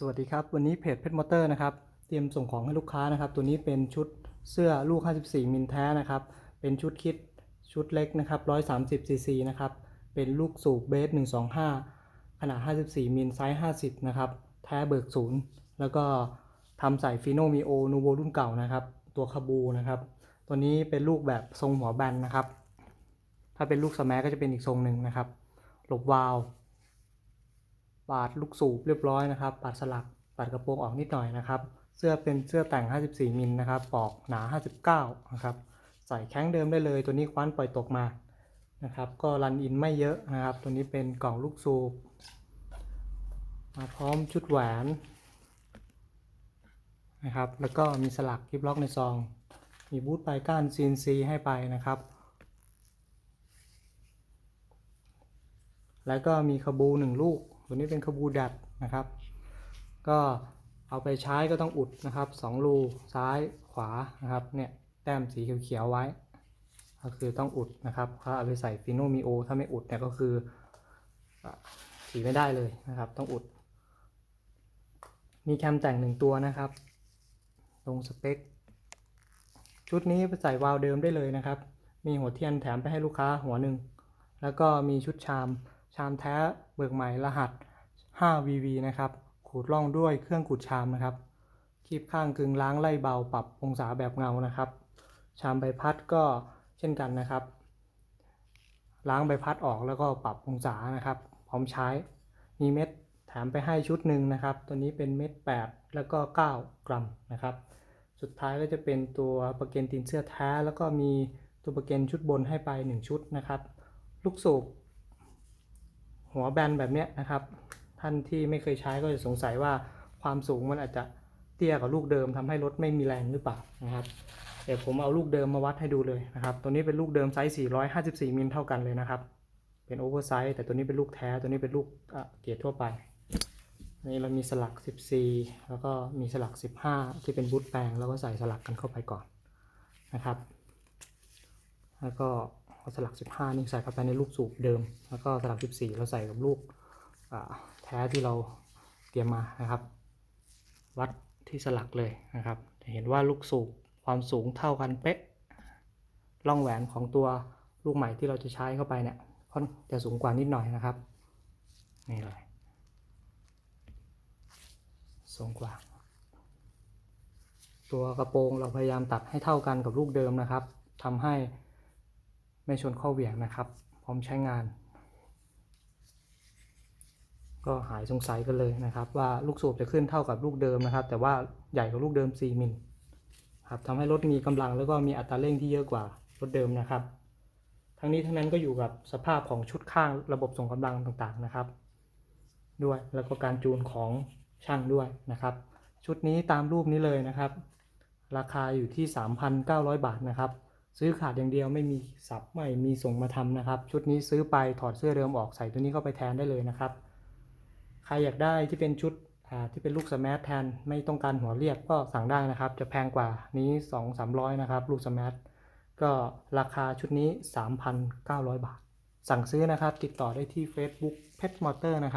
สวัสดีครับ วันนี้เพจเพชรมอเตอร์นะครับ เตรียมส่งของให้ลูกค้านะครับ ตัวนี้เป็นชุดเสื้อลูก 54 มิลแท้นะครับ เป็นชุดคิดชุดเล็กนะครับ 130ซีซีนะครับ เป็นลูกสูบเบส 125 ขนาด 54 มิลไซส์ 50 นะครับ แท้เบิกศูนย์ แล้วก็ทำใส่ฟิโนมิโอนูโวรุ่นเก่านะครับ ตัวคาบูนะครับ ตัวนี้เป็นลูกแบบทรงหัวแบนนะครับ ถ้าเป็นลูกสมัก็จะเป็นอีกทรงหนึ่งนะครับ หลบวาล์ว ปาดลูกสูบเรียบร้อยนะครับ ปาดสลัก ปาดกระโปรงออกนิดหน่อยนะครับ เสื้อเป็นเสื้อแต่ง 54 มิลนะครับ ปอกหนา 59 นะครับ ใส่แข้งเดิมได้เลย ตัวนี้คว้านปล่อยตกมา นะครับ ก็รันอินไม่เยอะนะครับ ตัวนี้เป็นกล่องลูกสูบ มาพร้อมชุดแหวนนะครับ แล้วก็มีสลักคลิปล็อกในซอง มีบูทปลายก้าน CNC ให้ไปนะครับ แล้วก็มีขบูหนึ่งลูก ตัวนี้เป็นขบูดัดนะครับ ก็เอาไปใช้ก็ต้องอุดนะครับสองรูซ้ายขวานะครับเนี่ยแต้มสีเขียวๆไว้ ก็คือต้องอุดนะครับเขาเอาไปใส่ฟิโนมิโอถ้าไม่อุดเนี่ยก็คืออะสีไม่ได้เลยนะครับ ต้องอุด มีแคมแต่งหนึ่งตัวนะครับ ลงสเปค ชุดนี้ไปใส่วาล์วเดิมได้เลยนะครับ มีหัวเทียนแถมไปให้ลูกค้าหัวหนึ่งแล้วก็มีชุดชาม ชามแท้เบิกใหม่รหัส 5VV นะครับ ขูดล่องด้วยเครื่องขูดชามนะครับ คีบข้างกึงล้างไล่เบาปรับองศาแบบเงานะครับ ชามใบพัดก็เช่นกันนะครับ ล้างใบพัดออกแล้วก็ปรับองศานะครับ พร้อมใช้ มีเม็ดแถมไปให้ชุดหนึ่งนะครับ ตัวนี้เป็นเม็ด8แล้วก็ 9 กรัมนะครับ สุดท้ายก็จะเป็นตัวประเกนตีนเสื้อแท้ แล้วก็มีตัวประเกนชุดบนให้ไป 1 ชุดนะครับ ลูกสูบ หัวแบนแบบนี้นะครับ ท่านที่ไม่เคยใช้ก็จะสงสัยว่าความสูงมันอาจจะเตี้ยกว่าลูกเดิมทำให้รถไม่มีแรงหรือเปล่านะครับเดี๋ยวผมเอาลูกเดิมมาวัดให้ดูเลยนะครับ ตัวนี้เป็นลูกเดิมไซส์ 454 มิลเท่ากันเลยนะครับ เป็นโอเวอร์ไซส์แต่ตัวนี้เป็นลูกแท้ตัวนี้เป็นลูกอะเกรดทั่วไปนนี้เรามีสลัก 14 แล้วก็มีสลัก 15 ที่เป็นบูทแปลงแล้วก็ใส่สลักกันเข้าไปก่อนนะครับ แล้วก็ สลัก 15 นี่ใส่เข้าไปในลูกสูบเดิม แล้วก็สลัก 14 เราใส่กับลูกแท้ที่เราเตรียมมานะครับ วัดที่สลักเลยนะครับจะเห็นว่าลูกสูบความสูงเท่ากันเป๊ะร่องแหวนของตัวลูกใหม่ที่เราจะใช้เข้าไปเนี่ยค่อนจะสูงกว่านิดหน่อยนะครับนี่เลยสูงกว่า ตัวกระโปรงเราพยายามตัดให้เท่ากันกับลูกเดิมนะครับทำให้ ไม่ชนข้อเหวี่ยงนะครับ พร้อมใช้งาน ก็หายสงสัยกันเลยนะครับ ว่าลูกสูบจะขึ้นเท่ากับลูกเดิมนะครับ แต่ว่าใหญ่กว่าลูกเดิม 4มิลครับทำให้รถมีกำลังแล้วก็มีอัตราเร่งที่เยอะกว่ารถเดิมนะครับ ทั้งนี้ทั้งนั้นก็อยู่กับสภาพของชุดข้างระบบส่งกำลังต่างๆนะครับ ด้วยแล้วก็การจูนของช่างด้วยนะครับ ชุดนี้ตามรูปนี้เลยนะครับ ราคาอยู่ที่ 3,900 บาทนะครับ ซื้อขาดอย่างเดียวไม่มีสับไม่มีส่งมาทำนะครับ ชุดนี้ซื้อไปถอดเสื้อเดิมออกใส่ตัวนี้เข้าไปแทนได้เลยนะครับ ใครอยากได้ที่เป็นชุดที่เป็นลูกสแมัทแทนไม่ต้องการหัวเรียบก็สั่งได้นะครับ จะแพงกว่านี้2 300นะครับ ลูกสแมัทก็ราคาชุดนี้ 3,900 บาท สั่งซื้อนะครับ ติดต่อได้ที่ Facebook Pet Motor นะครับ